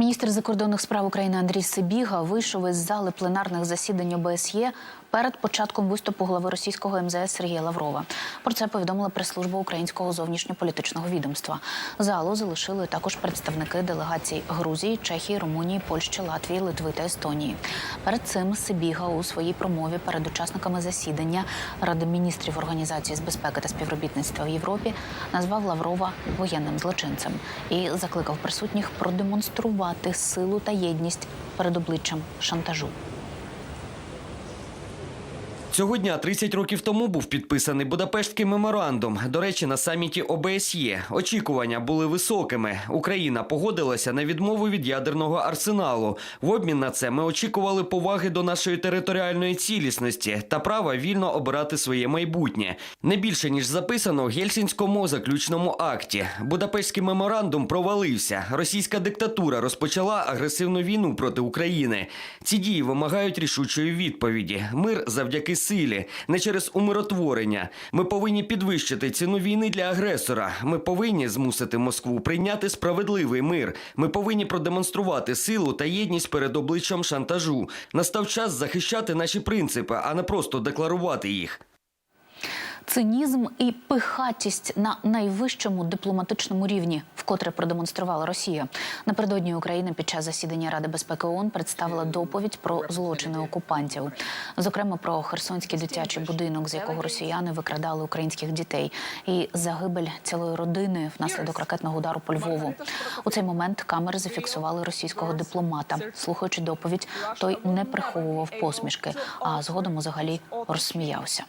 Міністр закордонних справ України Андрій Сибіга вийшов із зали пленарних засідань ОБСЄ перед початком виступу глави російського МЗС Сергія Лаврова. Про це повідомила прес-служба українського зовнішньополітичного відомства. Залу залишили також представники делегацій Грузії, Чехії, Румунії, Польщі, Латвії, Литви та Естонії. Перед цим Сибіга у своїй промові перед учасниками засідання Ради міністрів Організації з безпеки та співробітництва в Європі назвав Лаврова воєнним злочинцем і закликав присутніх продемонструвати силу та єдність перед обличчям шантажу. Цього дня 30 років тому був підписаний Будапештський меморандум. До речі, на саміті ОБСЄ очікування були високими. Україна погодилася на відмову від ядерного арсеналу. В обмін на це ми очікували поваги до нашої територіальної цілісності та права вільно обирати своє майбутнє. Не більше ніж записано в Гельсінському заключному акті. Будапештський меморандум провалився. Російська диктатура розпочала агресивну війну проти України. Ці дії вимагають рішучої відповіді. Мир завдяки силі, не через умиротворення. Ми повинні підвищити ціну війни для агресора. Ми повинні змусити Москву прийняти справедливий мир. Ми повинні продемонструвати силу та єдність перед обличчям шантажу. Настав час захищати наші принципи, а не просто декларувати їх. Цинізм і пихатість на найвищому дипломатичному рівні, вкотре продемонструвала Росія. Напередодні України під час засідання Ради безпеки ООН представила доповідь про злочини окупантів, зокрема про Херсонський дитячий будинок, з якого росіяни викрадали українських дітей, і загибель цілої родини внаслідок ракетного удару по Львову. У цей момент камери зафіксували російського дипломата. Слухаючи доповідь, той не приховував посмішки, а згодом взагалі розсміявся.